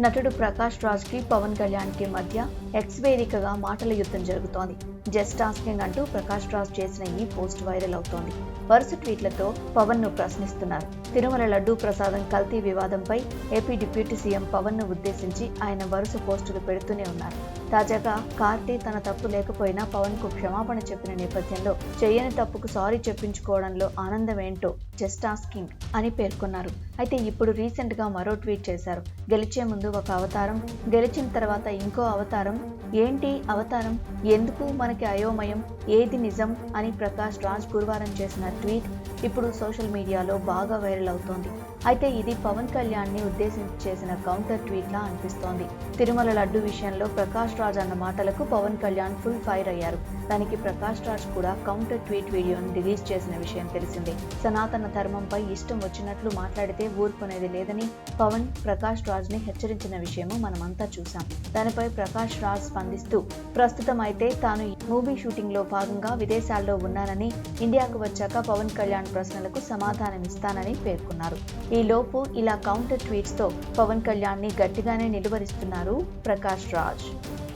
నటుడు ప్రకాష్ రాజ్కి పవన్ కళ్యాణ్కి మధ్య ఎక్స్ వేదికగా మాటల యుద్ధం జరుగుతోంది. జస్ట్ ఆస్కింగ్ అంటూ ప్రకాష్ రాజ్ చేసిన ఈ పోస్ట్ వైరల్ అవుతోంది. వరుస ట్వీట్లతో పవన్ను ప్రశ్నిస్తున్నారు. తిరుమల లడ్డూ ప్రసాదం కల్తీ వివాదంపై ఏపీ డిప్యూటీ సీఎం పవన్ను ఉద్దేశించి ఆయన వరుస పోస్టులు పెడుతూనే ఉన్నారు. తాజాగా కార్తీ తన తప్పు లేకపోయినా పవన్కు క్షమాపణ చెప్పిన నేపథ్యంలో చేయని తప్పుకు సారీ చెప్పించుకోవడంలో ఆనందం ఏంటో జస్ట్ ఆస్కింగ్ అని పేర్కొన్నారు. అయితే ఇప్పుడు రీసెంట్గా మరో ట్వీట్ చేశారు. గెలిచే ముందు ఒక అవతారం గెలిచిన తర్వాత ఇంకో అవతారం. ఏంటి అవతారం? ఎందుకు మనకి అయోమయం? ఏది నిజం? అని ప్రకాష్ రాజ్ గురువారం చేసిన ట్వీట్ ఇప్పుడు సోషల్ మీడియాలో బాగా వైరల్ అవుతోంది. అయితే ఇది పవన్ కళ్యాణ్ని ఉద్దేశించి చేసిన కౌంటర్ ట్వీట్ లా అనిపిస్తోంది. తిరుమల లడ్డు విషయంలో ప్రకాష్ రాజ్ అన్న మాటలకు పవన్ కళ్యాణ్ ఫుల్ ఫైర్ అయ్యారు. దానికి ప్రకాష్ రాజ్ కూడా కౌంటర్ ట్వీట్ వీడియోను రిలీజ్ చేసిన విషయం తెలిసిందే. సనాతన ధర్మంపై ఇష్టం వచ్చినట్లు మాట్లాడితే ఊరుకునేది లేదని పవన్ ప్రకాష్ రాజ్ని హెచ్చరించిన విషయము మనమంతా చూసాం దానిపై ప్రకాష్ రాజ్ స్పందిస్తూ ప్రస్తుతం అయితే తాను మూవీ షూటింగ్లో భాగంగా విదేశాల్లో ఉన్నానని ఇండియాకు వచ్చాక పవన్ కళ్యాణ్ ప్రశ్నలకు సమాధానం ఇస్తానని పేర్కొన్నారు. ఈ లోపు ఇలా కౌంటర్ ట్వీట్స్తో పవన్ కళ్యాణ్ని గట్టిగానే నిలువరిస్తున్నారు ప్రకాష్ రాజ్.